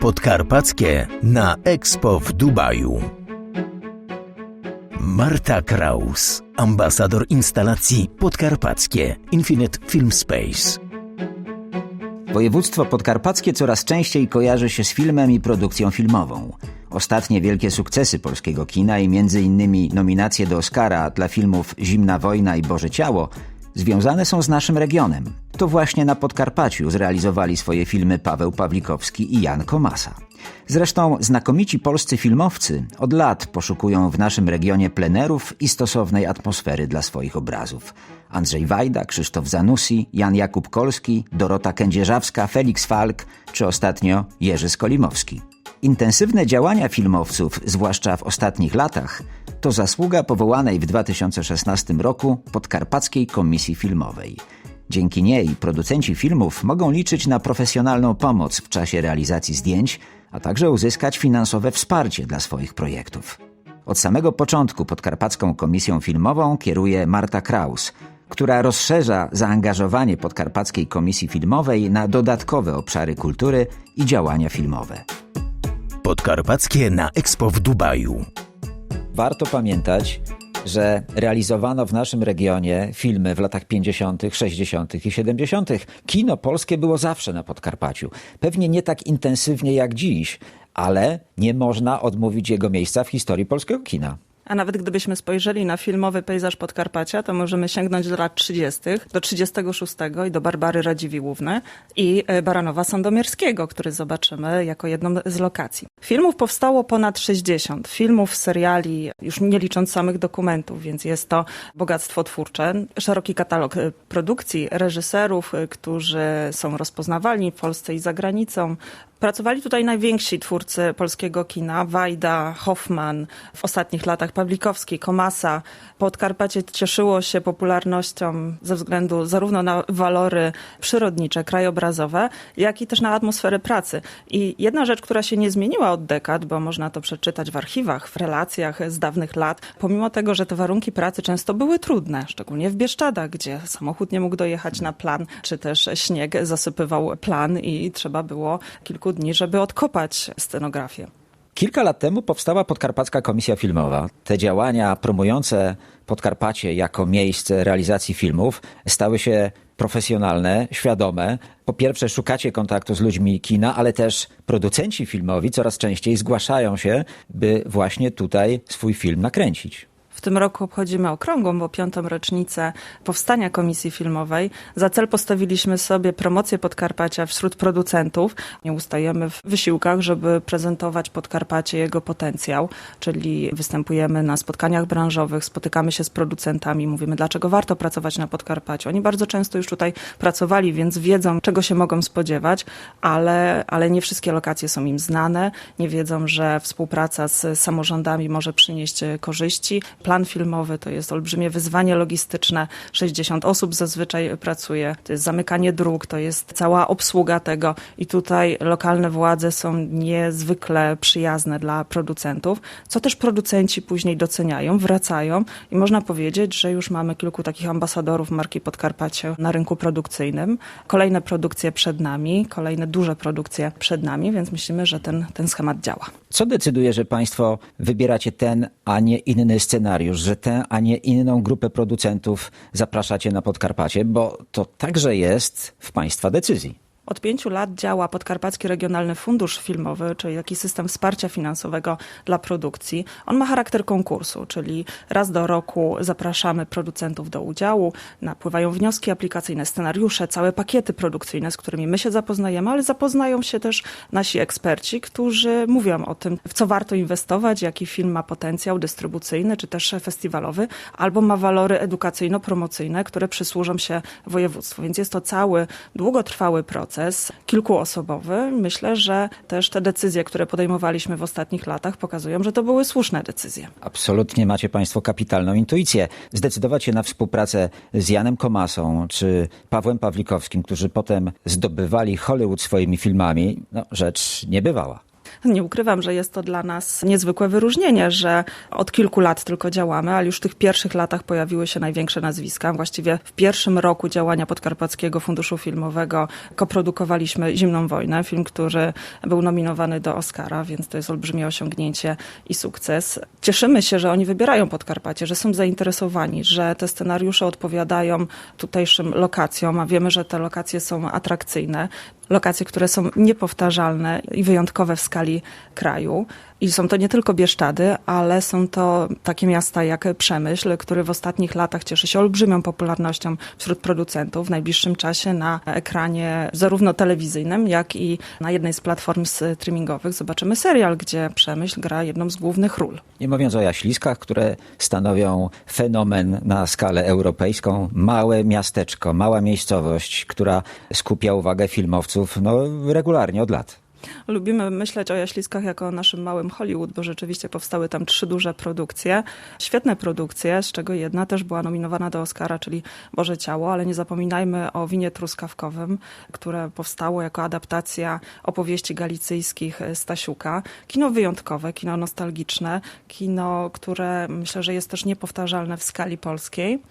Podkarpackie na Expo w Dubaju. Marta Kraus, ambasador instalacji Podkarpackie Infinite Film Space. Województwo podkarpackie coraz częściej kojarzy się z filmem i produkcją filmową. Ostatnie wielkie sukcesy polskiego kina i innymi nominacje do Oscara dla filmów Zimna wojna i Boże ciało związane są z naszym regionem. To właśnie na Podkarpaciu zrealizowali swoje filmy Paweł Pawlikowski i Jan Komasa. Zresztą znakomici polscy filmowcy od lat poszukują w naszym regionie plenerów i stosownej atmosfery dla swoich obrazów. Andrzej Wajda, Krzysztof Zanussi, Jan Jakub Kolski, Dorota Kędzierzawska, Felix Falk czy ostatnio Jerzy Skolimowski. Intensywne działania filmowców, zwłaszcza w ostatnich latach, to zasługa powołanej w 2016 roku Podkarpackiej Komisji Filmowej. Dzięki niej producenci filmów mogą liczyć na profesjonalną pomoc w czasie realizacji zdjęć, a także uzyskać finansowe wsparcie dla swoich projektów. Od samego początku Podkarpacką Komisją Filmową kieruje Marta Kraus, która rozszerza zaangażowanie Podkarpackiej Komisji Filmowej na dodatkowe obszary kultury i działania filmowe. Podkarpackie na Expo w Dubaju. Warto pamiętać, że realizowano w naszym regionie filmy w latach 50., 60. i 70. Kino polskie było zawsze na Podkarpaciu. Pewnie nie tak intensywnie jak dziś, ale nie można odmówić jego miejsca w historii polskiego kina. A nawet gdybyśmy spojrzeli na filmowy pejzaż Podkarpacia, to możemy sięgnąć do lat 30., do 36 i do Barbary Radziwiłłówny i e, Baranowa Sandomierskiego, który zobaczymy jako jedną z lokacji. Filmów powstało ponad 60. Filmów, seriali, już nie licząc samych dokumentów, więc jest to bogactwo twórcze. Szeroki katalog e, produkcji, reżyserów, e, którzy są rozpoznawalni w Polsce i za granicą. Pracowali tutaj najwięksi twórcy polskiego kina, Wajda, Hoffman, w ostatnich latach Pawlikowski, Komasa. Podkarpacie cieszyło się popularnością ze względu zarówno na walory przyrodnicze, krajobrazowe, jak i też na atmosferę pracy. I jedna rzecz, która się nie zmieniła od dekad, bo można to przeczytać w archiwach, w relacjach z dawnych lat, pomimo tego, że te warunki pracy często były trudne, szczególnie w Bieszczadach, gdzie samochód nie mógł dojechać na plan, czy też śnieg zasypywał plan i trzeba było kilku dni, żeby odkopać scenografię. Kilka lat temu powstała Podkarpacka Komisja Filmowa. Te działania promujące Podkarpacie jako miejsce realizacji filmów stały się profesjonalne, świadome. Po pierwsze, szukacie kontaktu z ludźmi kina, ale też producenci filmowi coraz częściej zgłaszają się, by właśnie tutaj swój film nakręcić. W tym roku obchodzimy okrągłą, bo piątą rocznicę powstania Komisji Filmowej. Za cel postawiliśmy sobie promocję Podkarpacia wśród producentów. Nie ustajemy w wysiłkach, żeby prezentować Podkarpacie jego potencjał, czyli występujemy na spotkaniach branżowych, spotykamy się z producentami, mówimy, dlaczego warto pracować na Podkarpaciu. Oni bardzo często już tutaj pracowali, więc wiedzą, czego się mogą spodziewać, ale, ale nie wszystkie lokacje są im znane, nie wiedzą, że współpraca z samorządami może przynieść korzyści plan filmowy to jest olbrzymie wyzwanie logistyczne. 60 osób zazwyczaj pracuje. To jest zamykanie dróg, to jest cała obsługa tego i tutaj lokalne władze są niezwykle przyjazne dla producentów, co też producenci później doceniają, wracają i można powiedzieć, że już mamy kilku takich ambasadorów marki Podkarpacie na rynku produkcyjnym. Kolejne produkcje przed nami, kolejne duże produkcje przed nami, więc myślimy, że ten, ten schemat działa. Co decyduje, że Państwo wybieracie ten, a nie inny scenariusz, że tę, a nie inną grupę producentów zapraszacie na Podkarpacie, bo to także jest w Państwa decyzji. Od pięciu lat działa Podkarpacki Regionalny Fundusz Filmowy, czyli taki system wsparcia finansowego dla produkcji. On ma charakter konkursu, czyli raz do roku zapraszamy producentów do udziału, napływają wnioski aplikacyjne, scenariusze, całe pakiety produkcyjne, z którymi my się zapoznajemy, ale zapoznają się też nasi eksperci, którzy mówią o tym, w co warto inwestować, jaki film ma potencjał dystrybucyjny czy też festiwalowy, albo ma walory edukacyjno-promocyjne, które przysłużą się województwu. Więc jest to cały długotrwały proces proces kilkuosobowy. Myślę, że też te decyzje, które podejmowaliśmy w ostatnich latach, pokazują, że to były słuszne decyzje. Absolutnie macie Państwo kapitalną intuicję. Zdecydować się na współpracę z Janem Komasą czy Pawłem Pawlikowskim, którzy potem zdobywali Hollywood swoimi filmami, no, rzecz niebywała. Nie ukrywam, że jest to dla nas niezwykłe wyróżnienie, że od kilku lat tylko działamy, ale już w tych pierwszych latach pojawiły się największe nazwiska. Właściwie w pierwszym roku działania Podkarpackiego Funduszu Filmowego koprodukowaliśmy Zimną Wojnę, film, który był nominowany do Oscara, więc to jest olbrzymie osiągnięcie i sukces. Cieszymy się, że oni wybierają Podkarpacie, że są zainteresowani, że te scenariusze odpowiadają tutejszym lokacjom, a wiemy, że te lokacje są atrakcyjne lokacje, które są niepowtarzalne i wyjątkowe w skali kraju. I są to nie tylko Bieszczady, ale są to takie miasta jak Przemyśl, który w ostatnich latach cieszy się olbrzymią popularnością wśród producentów. W najbliższym czasie na ekranie zarówno telewizyjnym, jak i na jednej z platform streamingowych zobaczymy serial, gdzie Przemyśl gra jedną z głównych ról. Nie mówiąc o Jaśliskach, które stanowią fenomen na skalę europejską. Małe miasteczko, mała miejscowość, która skupia uwagę filmowców no, regularnie od lat. Lubimy myśleć o Jaśliskach jako o naszym małym Hollywood, bo rzeczywiście powstały tam trzy duże produkcje, świetne produkcje, z czego jedna też była nominowana do Oscara, czyli Boże Ciało, ale nie zapominajmy o Winie Truskawkowym, które powstało jako adaptacja opowieści galicyjskich Stasiuka. Kino wyjątkowe, kino nostalgiczne, kino, które myślę, że jest też niepowtarzalne w skali polskiej.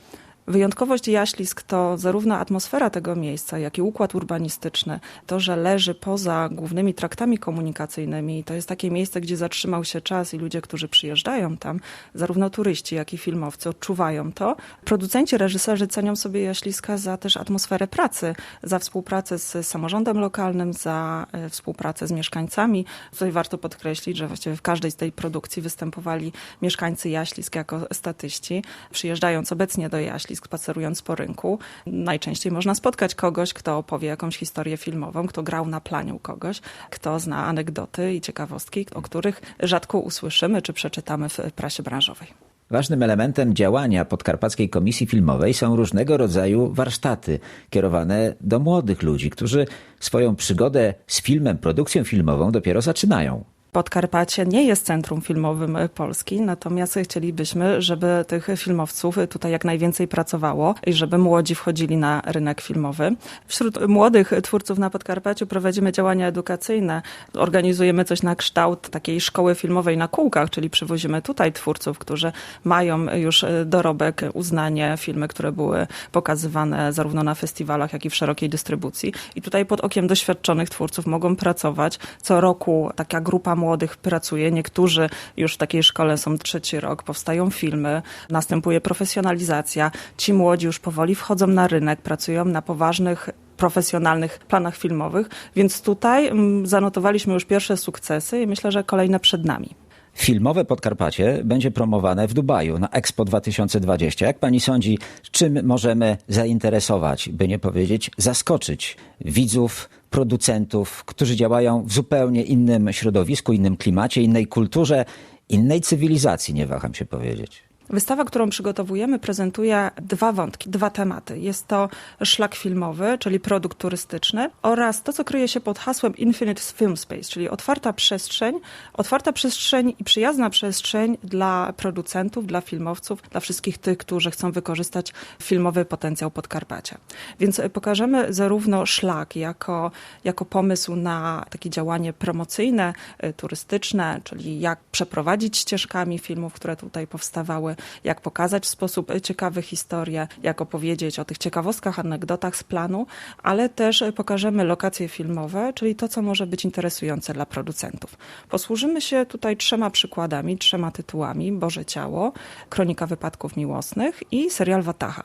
Wyjątkowość Jaślisk to zarówno atmosfera tego miejsca, jak i układ urbanistyczny. To, że leży poza głównymi traktami komunikacyjnymi. To jest takie miejsce, gdzie zatrzymał się czas i ludzie, którzy przyjeżdżają tam, zarówno turyści, jak i filmowcy, odczuwają to. Producenci, reżyserzy cenią sobie Jaśliska za też atmosferę pracy, za współpracę z samorządem lokalnym, za e, współpracę z mieszkańcami. Tutaj warto podkreślić, że właściwie w każdej z tej produkcji występowali mieszkańcy Jaślisk jako statyści. Przyjeżdżając obecnie do Jaślisk, spacerując po rynku, najczęściej można spotkać kogoś, kto opowie jakąś historię filmową, kto grał na planie u kogoś, kto zna anegdoty i ciekawostki, o których rzadko usłyszymy czy przeczytamy w prasie branżowej. Ważnym elementem działania Podkarpackiej Komisji Filmowej są różnego rodzaju warsztaty kierowane do młodych ludzi, którzy swoją przygodę z filmem, produkcją filmową dopiero zaczynają. Podkarpacie nie jest centrum filmowym Polski, natomiast chcielibyśmy, żeby tych filmowców tutaj jak najwięcej pracowało i żeby młodzi wchodzili na rynek filmowy. Wśród młodych twórców na Podkarpaciu prowadzimy działania edukacyjne. Organizujemy coś na kształt takiej szkoły filmowej na kółkach, czyli przywozimy tutaj twórców, którzy mają już dorobek, uznanie, filmy, które były pokazywane zarówno na festiwalach, jak i w szerokiej dystrybucji. I tutaj pod okiem doświadczonych twórców mogą pracować. Co roku taka grupa młodych pracuje. Niektórzy już w takiej szkole są trzeci rok, powstają filmy, następuje profesjonalizacja. Ci młodzi już powoli wchodzą na rynek, pracują na poważnych profesjonalnych planach filmowych, więc tutaj mm, zanotowaliśmy już pierwsze sukcesy i myślę, że kolejne przed nami. Filmowe Podkarpacie będzie promowane w Dubaju na Expo 2020. Jak pani sądzi, czym możemy zainteresować, by nie powiedzieć zaskoczyć widzów, producentów, którzy działają w zupełnie innym środowisku, innym klimacie, innej kulturze, innej cywilizacji, nie waham się powiedzieć? Wystawa, którą przygotowujemy, prezentuje dwa wątki, dwa tematy. Jest to szlak filmowy, czyli produkt turystyczny oraz to, co kryje się pod hasłem Infinite Film Space, czyli otwarta przestrzeń, otwarta przestrzeń i przyjazna przestrzeń dla producentów, dla filmowców, dla wszystkich tych, którzy chcą wykorzystać filmowy potencjał Podkarpacia. Więc pokażemy zarówno szlak jako, jako pomysł na takie działanie promocyjne, y, turystyczne, czyli jak przeprowadzić ścieżkami filmów, które tutaj powstawały, jak pokazać w sposób ciekawy historię, jak opowiedzieć o tych ciekawostkach, anegdotach z planu, ale też pokażemy lokacje filmowe, czyli to, co może być interesujące dla producentów. Posłużymy się tutaj trzema przykładami, trzema tytułami: Boże Ciało, Kronika Wypadków Miłosnych i serial Wataha.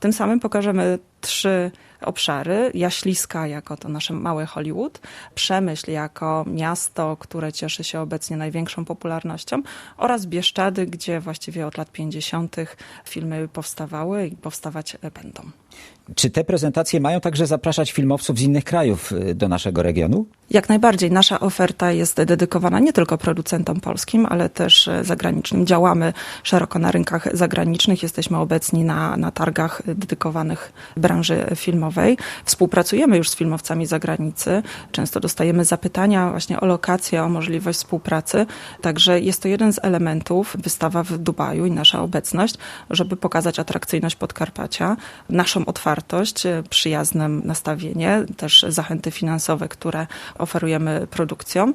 Tym samym pokażemy trzy obszary. Jaśliska jako to nasze małe Hollywood, Przemyśl jako miasto, które cieszy się obecnie największą popularnością oraz Bieszczady, gdzie właściwie od lat 50. filmy powstawały i powstawać będą. Czy te prezentacje mają także zapraszać filmowców z innych krajów y, do naszego regionu? Jak najbardziej. Nasza oferta jest dedykowana nie tylko producentom polskim, ale też e, zagranicznym. Działamy szeroko na rynkach zagranicznych. Jesteśmy obecni na, na targach dedykowanych branży filmowej. Współpracujemy już z filmowcami zagranicy. Często dostajemy zapytania właśnie o lokację, o możliwość współpracy. Także jest to jeden z elementów, wystawa w Dubaju i nasza obecność, żeby pokazać atrakcyjność Podkarpacia, naszą otwartość, przyjazne nastawienie, też zachęty finansowe, które oferujemy produkcjom.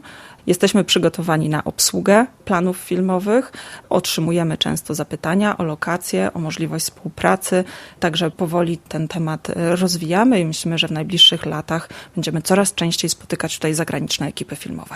Jesteśmy przygotowani na obsługę planów filmowych, otrzymujemy często zapytania o lokacje, o możliwość współpracy, także powoli ten temat e, rozwijamy i myślimy, że w najbliższych latach będziemy coraz częściej spotykać tutaj zagraniczne ekipy filmowe.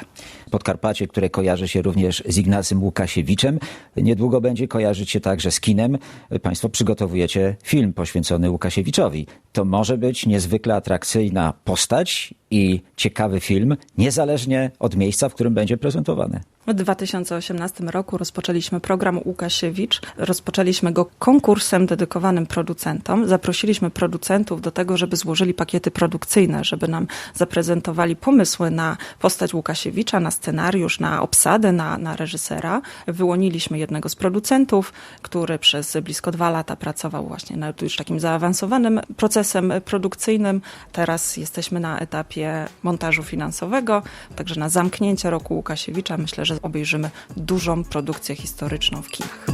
Podkarpacie, które kojarzy się również z Ignacym Łukasiewiczem, niedługo będzie kojarzyć się także z kinem. Państwo przygotowujecie film poświęcony Łukasiewiczowi. To może być niezwykle atrakcyjna postać i ciekawy film, niezależnie od miejsca, w którym będzie prezentowany. W 2018 roku rozpoczęliśmy program Łukasiewicz. Rozpoczęliśmy go konkursem dedykowanym producentom. Zaprosiliśmy producentów do tego, żeby złożyli pakiety produkcyjne, żeby nam zaprezentowali pomysły na postać Łukasiewicza, na scenariusz, na obsadę, na, na reżysera. Wyłoniliśmy jednego z producentów, który przez blisko dwa lata pracował właśnie nad już takim zaawansowanym procesem produkcyjnym. Teraz jesteśmy na etapie montażu finansowego, także na zamknięcie roku Łukasiewicza myślę, że obejrzymy dużą produkcję historyczną w kinach.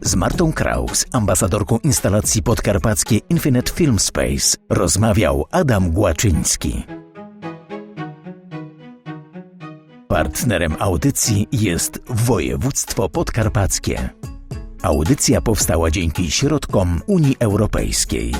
Z Martą Kraus, ambasadorką instalacji podkarpackie Infinite Film Space, rozmawiał Adam Głaczyński. Partnerem audycji jest województwo podkarpackie. Audycja powstała dzięki środkom Unii Europejskiej.